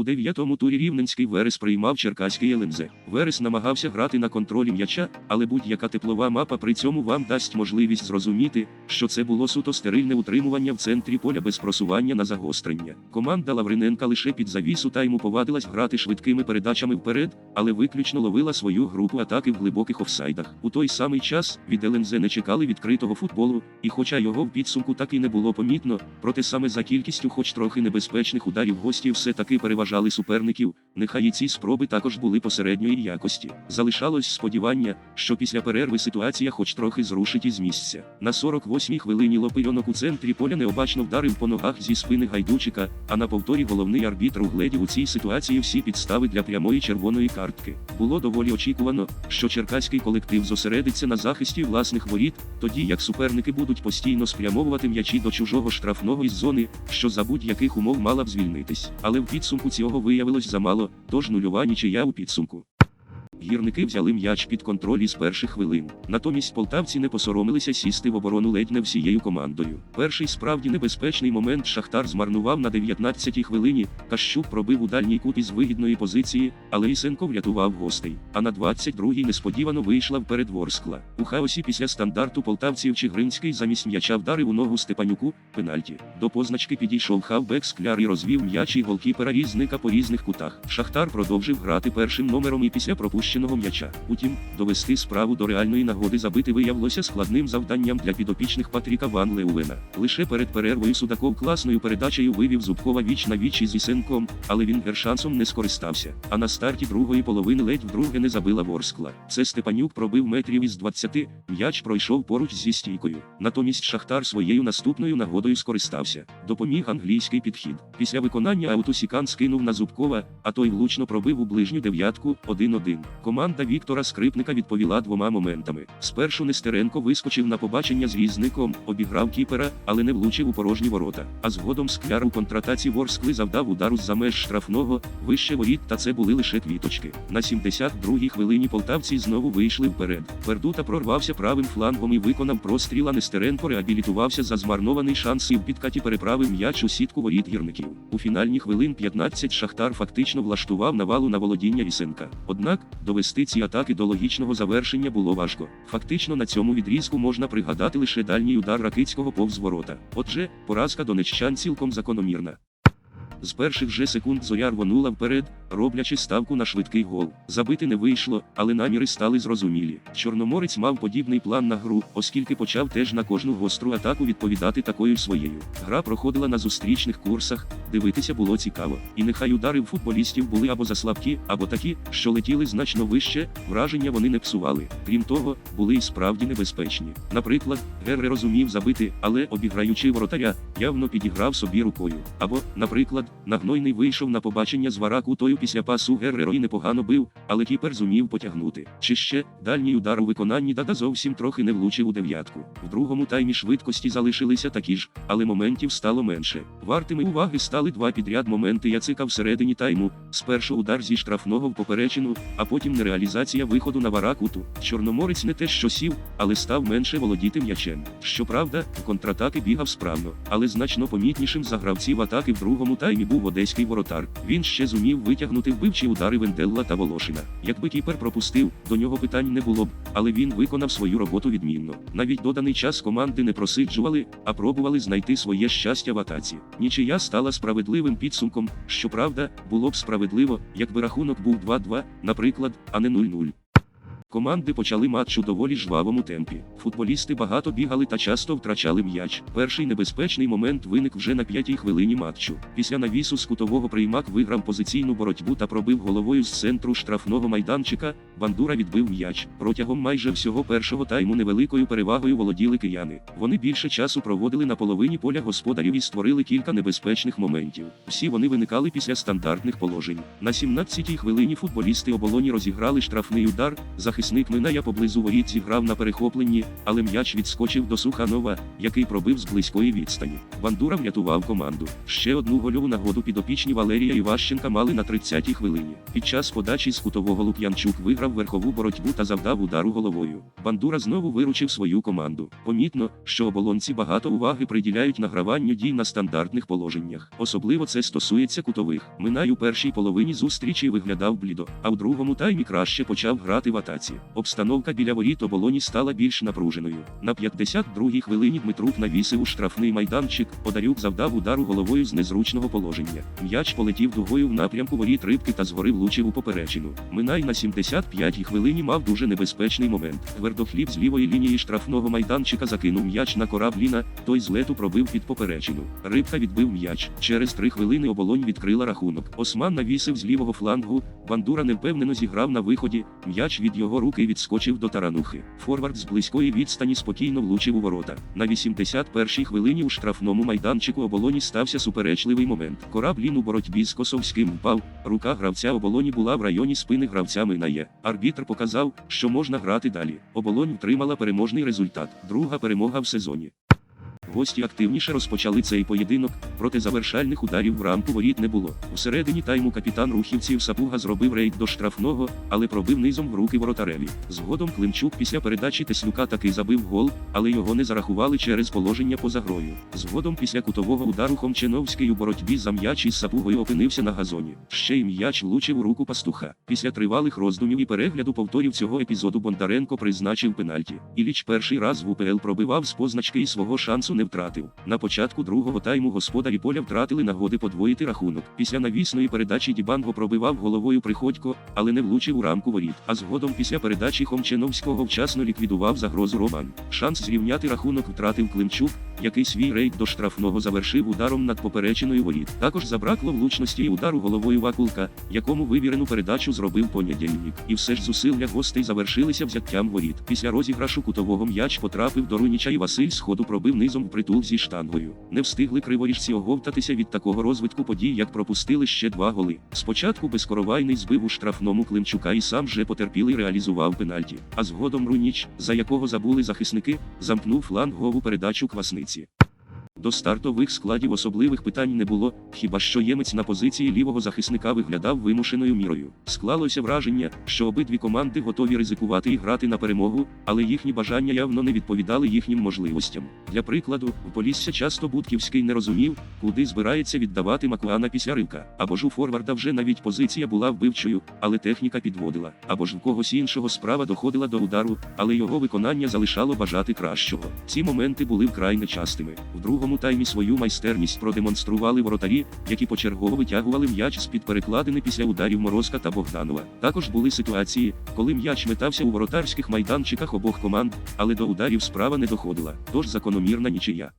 У дев'ятому турі Рівненський Верес приймав Черкаський ЛНЗ. Верес намагався грати на контролі м'яча, але будь-яка теплова мапа при цьому вам дасть можливість зрозуміти, що це було суто стерильне утримування в центрі поля без просування на загострення. Команда Лавриненка лише під завісу тайму повадилась грати швидкими передачами вперед, але виключно ловила свою групу атаки в глибоких офсайдах. У той самий час від ЛНЗ не чекали відкритого футболу, і хоча його в підсумку так і не було помітно, проте саме за кількістю, хоч трохи небезпечних ударів гості все таки переважали суперників, нехай і ці спроби також були посередньої якості. Залишалось сподівання, що після перерви ситуація хоч трохи зрушить із місця. На 48-й хвилині Лопийонок у центрі поля необачно вдарив по ногах зі спини гайдучика, а на повторі головний арбітр угледів у цій ситуації всі підстави для прямої червоної картки. Було доволі очікувано, що черкаський колектив зосередиться на захисті власних воріт, тоді як суперники будуть постійно спрямовувати м'ячі до чужого штрафного із зони, що за будь-яких умов мала б звільнитись. Але в підсумку цього виявилось замало, тож нульова нічия у підсумку. Гірники взяли м'яч під контроль із перших хвилин. Натомість полтавці не посоромилися сісти в оборону ледь не всією командою. Перший справді небезпечний момент Шахтар змарнував на 19-й хвилині. Кащук пробив у дальній кут із вигідної позиції, але Ісенко врятував гостей. А на 22-й несподівано вийшла вперед Ворскла. У хаосі після стандарту полтавців Чигринський замість м'яча вдарив у ногу Степанюку пенальті. До позначки підійшов хавбек скляр і розвів м'яч і голкіпера різника по різних кутах. Шахтар продовжив грати першим номером і після пропущеного м'яча. Утім, довести справу до реальної нагоди забити виявилося складним завданням для підопічних Патріка Ван Леувена. Лише перед перервою Судаков класною передачею вивів Зубкова віч на віч із Ісенком, але він гершансом не скористався. А на старті другої половини ледь вдруге не забила Ворскла. Це Степанюк пробив метрів із 20, м'яч пройшов поруч зі стійкою. Натомість Шахтар своєю наступною нагодою скористався. Допоміг англійський підхід. Після виконання аутосікан скинув на Зубкова, а той влучно пробив у ближню дев'ятку 1-1. Команда Віктора Скрипника відповіла двома моментами. Спершу Нестеренко вискочив на побачення з різником, обіграв кіпера, але не влучив у порожні ворота. А згодом скляр у контратаці Ворскли завдав удару з-за меж штрафного, вище воріт, та це були лише квіточки. На 72-й хвилині полтавці знову вийшли вперед. Пердута прорвався правим флангом і виконав простріл, а Нестеренко реабілітувався за змарнований шанс і в підкаті переправив м'яч у сітку воріт гірників. У фінальні хвилин 15 Шахтар фактично влаштував навалу на володіння Вісенка. Однак, довести ці атаки до логічного завершення було важко. Фактично на цьому відрізку можна пригадати лише дальній удар Ракицького повз ворота. Отже, поразка донеччан цілком закономірна. З перших же секунд зоря рвонула вперед, роблячи ставку на швидкий гол. Забити не вийшло, але наміри стали зрозумілі. Чорноморець мав подібний план на гру, оскільки почав теж на кожну гостру атаку відповідати такою своєю. Гра проходила на зустрічних курсах, дивитися було цікаво. І нехай удари в футболістів були або заслабкі, або такі, що летіли значно вище, враження вони не псували. Крім того, були і справді небезпечні. Наприклад, Герре розумів забити, але обіграючи воротаря, явно підіграв собі рукою. Або, наприклад, Нагнойний вийшов на побачення з варакутою після пасу Герреро і непогано бив, але кіпер зумів потягнути. Чи ще дальній удар у виконанні Дада зовсім трохи не влучив у дев'ятку. В другому таймі швидкості залишилися такі ж, але моментів стало менше. Вартими уваги стали два підряд моменти Яцика всередині тайму. Спершу удар зі штрафного в поперечину, а потім нереалізація виходу на варакуту. Чорноморець не те, що сів, але став менше володіти м'ячем. Щоправда, в контратаки бігав справно, але значно помітнішим за гравців атаки в другому таймі був одеський воротар. Він ще зумів витягнути вбивчі удари Венделла та Волошина. Якби кіпер пропустив, до нього питань не було б, але він виконав свою роботу відмінно. Навіть доданий час команди не просиджували, а пробували знайти своє щастя в атаці. Нічия стала справедливим підсумком. Щоправда, було б справедливо, якби рахунок був 2-2, наприклад, а не 0-0. Команди почали матч у доволі жвавому темпі. Футболісти багато бігали та часто втрачали м'яч. Перший небезпечний момент виник вже на п'ятій хвилині матчу. Після навісу з кутового приймак виграв позиційну боротьбу та пробив головою з центру штрафного майданчика. Бандура відбив м'яч. Протягом майже всього першого тайму невеликою перевагою володіли кияни. Вони більше часу проводили на половині поля господарів і створили кілька небезпечних моментів. Всі вони виникали після стандартних положень. На 17-й хвилині футболісти оболоні розіграли штрафний удар. Захисник Миная поблизу воріт зіграв на перехопленні, але м'яч відскочив до Суханова, який пробив з близької відстані. Бандура врятував команду. Ще одну гольову нагоду підопічні Валерія Іващенка мали на 30-й хвилині. Під час подачі з кутового Лук'янчук виграв верхову боротьбу та завдав удару головою. Бандура знову виручив свою команду. Помітно, що оболонці багато уваги приділяють награванню дій на стандартних положеннях. Особливо це стосується кутових. Минай у першій половині зустрічі виглядав блідо, а у другому таймі краще почав грати в атаці. Обстановка біля воріт оболоні стала більш напруженою. На 52-й хвилині Дмитрук навісив у штрафний майданчик, Подарюк завдав удару головою з незручного положення. М'яч полетів дугою в напрямку воріт рибки та згори влучив у поперечину. Минай на 75-й хвилині мав дуже небезпечний момент. Твердохліб з лівої лінії штрафного майданчика закинув м'яч на корабліна, той з лету пробив під поперечину. Рибка відбив м'яч. Через три хвилини оболонь відкрила рахунок. Осман навісив з лівого флангу. Бандура невпевнено зіграв на виході. М'яч від його руки відскочив до таранухи. Форвард з близької відстані спокійно влучив у ворота. На 81-й хвилині у штрафному майданчику оболоні стався суперечливий момент. Кораблін у боротьбі з Косовським впав. Рука гравця оболоні була в районі спини гравця Минає. Арбітр показав, що можна грати далі. Оболонь втримала переможний результат. Друга перемога в сезоні. Гості активніше розпочали цей поєдинок, проте завершальних ударів в рамку воріт не було. У середині тайму капітан рухівців Сапуга зробив рейд до штрафного, але пробив низом в руки воротареві. Згодом Климчук після передачі Теслюка таки забив гол, але його не зарахували через положення поза грою. Згодом після кутового удару Хомчиновський у боротьбі за м'яч із Сапугою опинився на газоні. Ще й м'яч влучив у руку пастуха. Після тривалих роздумів і перегляду повторів цього епізоду Бондаренко призначив пенальті. Іліч перший раз в УПЛ пробивав з позначки і свого шансу не втратив. На початку другого тайму господарі поля втратили нагоди подвоїти рахунок. Після навісної передачі Дібанго пробивав головою Приходько, але не влучив у рамку воріт. А згодом після передачі Хомченовського вчасно ліквідував загрозу Роман. Шанс зрівняти рахунок втратив Климчук, який свій рейд до штрафного завершив ударом над поперечиною воріт. Також забракло влучності і удару головою Вакулка, якому вивірену передачу зробив понедільник. І все ж зусилля гостей завершилися взяттям воріт. Після розіграшу кутового м'яч потрапив до Руніча і Василь сходу пробив низом впритул зі штангою. Не встигли криворіжці оговтатися від такого розвитку подій, як пропустили ще два голи. Спочатку безкоровайний збив у штрафному Климчука і сам же потерпілий реалізував пенальті. А згодом Руніч, за якого забули захисники, замкнув флангову передачу квасниці. До стартових складів особливих питань не було, хіба що ємець на позиції лівого захисника виглядав вимушеною мірою. Склалося враження, що обидві команди готові ризикувати і грати на перемогу, але їхні бажання явно не відповідали їхнім можливостям. Для прикладу, в Полісся часто Будківський не розумів, куди збирається віддавати Макуана після ривка. Або ж у Форварда вже навіть позиція була вбивчою, але техніка підводила. Або ж в когось іншого справа доходила до удару, але його виконання залишало бажати кращого. Ці моменти були вкрай нечастими. В другому таймі свою майстерність продемонстрували воротарі, які почергово витягували м'яч з-під перекладини після ударів Морозка та Богданова. Також були ситуації, коли м'яч метався у воротарських майданчиках обох команд, але до ударів справа не доходила. Тож закономірна нічия.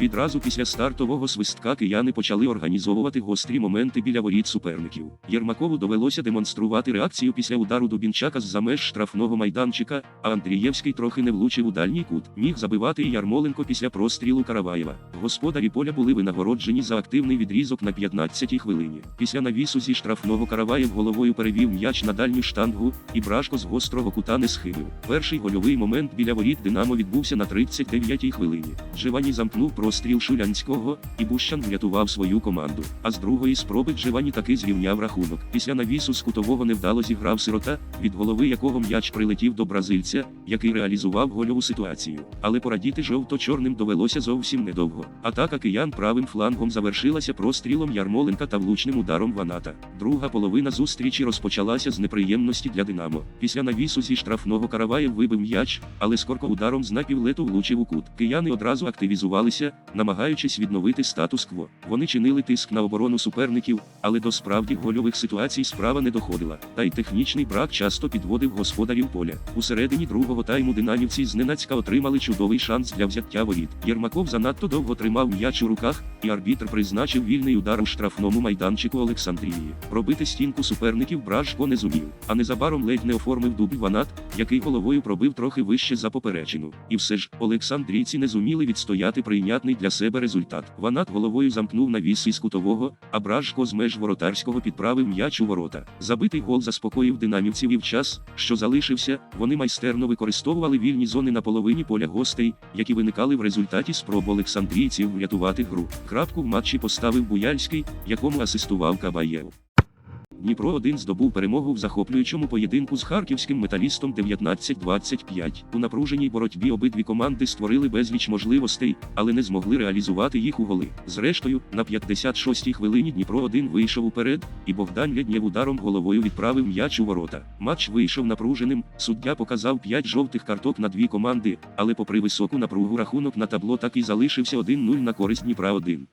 Відразу після стартового свистка кияни почали організовувати гострі моменти біля воріт суперників. Єрмакову довелося демонструвати реакцію після удару Дубінчака з-за меж штрафного майданчика, а Андрієвський трохи не влучив у дальній кут. Міг забивати і Ярмоленко після прострілу Караваєва. Господарі поля були винагороджені за активний відрізок на 15-й хвилині. Після навісу зі штрафного Караваєв головою перевів м'яч на дальню штангу, і Брашко з гострого кута не схилив. Перший гольовий момент біля воріт Динамо відбувся на 39-й хвилині. Дживані замкнув простріл Шулянського, і Бущан врятував свою команду. А з другої спроби Дживані таки зрівняв рахунок. Після навісу з кутового невдало зіграв сирота, від голови якого м'яч прилетів до бразильця, який реалізував гольову ситуацію. Але порадіти жовто-чорним довелося зовсім недовго. Атака киян правим флангом завершилася прострілом Ярмоленка та влучним ударом Ваната. Друга половина зустрічі розпочалася з неприємності для Динамо. Після навісу зі штрафного Караваєв вибив м'яч, але скорко ударом з напівлету влучив у кут. Кияни одразу активізувалися, намагаючись відновити статус-кво. Вони чинили тиск на оборону суперників, але до справді гольових ситуацій справа не доходила. Та й технічний брак часто підводив господарів поля. У середині другого тайму динамівці зненацька отримали чудовий шанс для взяття воріт. Єрмаков занадто довго тримав м'яч у руках, і арбітр призначив вільний удар у штрафному майданчику Олександрії. Пробити стінку суперників Бражко не зумів, а незабаром ледь не оформив дубль Ванат, який головою пробив трохи вище за поперечину. І все ж Олександрійці не зуміли відстояти прийнятний комфортний для себе результат. Ванат головою замкнув навіс із кутового, а Бражко з меж воротарського підправив м'яч у ворота. Забитий гол заспокоїв динамівців і в час, що залишився, вони майстерно використовували вільні зони на половині поля гостей, які виникали в результаті спроб олександрійців врятувати гру. Крапку в матчі поставив Буяльський, якому асистував Кабаєв. Дніпро 1 здобув перемогу в захоплюючому поєдинку з харківським металістом 19-25. У напруженій боротьбі обидві команди створили безліч можливостей, але не змогли реалізувати їх у голи. Зрештою, на 56-й хвилині Дніпро 1 вийшов уперед, і Богдан Лєднєв ударом головою відправив м'яч у ворота. Матч вийшов напруженим. Суддя показав 5 жовтих карток на дві команди, але попри високу напругу рахунок на табло так і залишився 1-0 на користь Дніпра 1.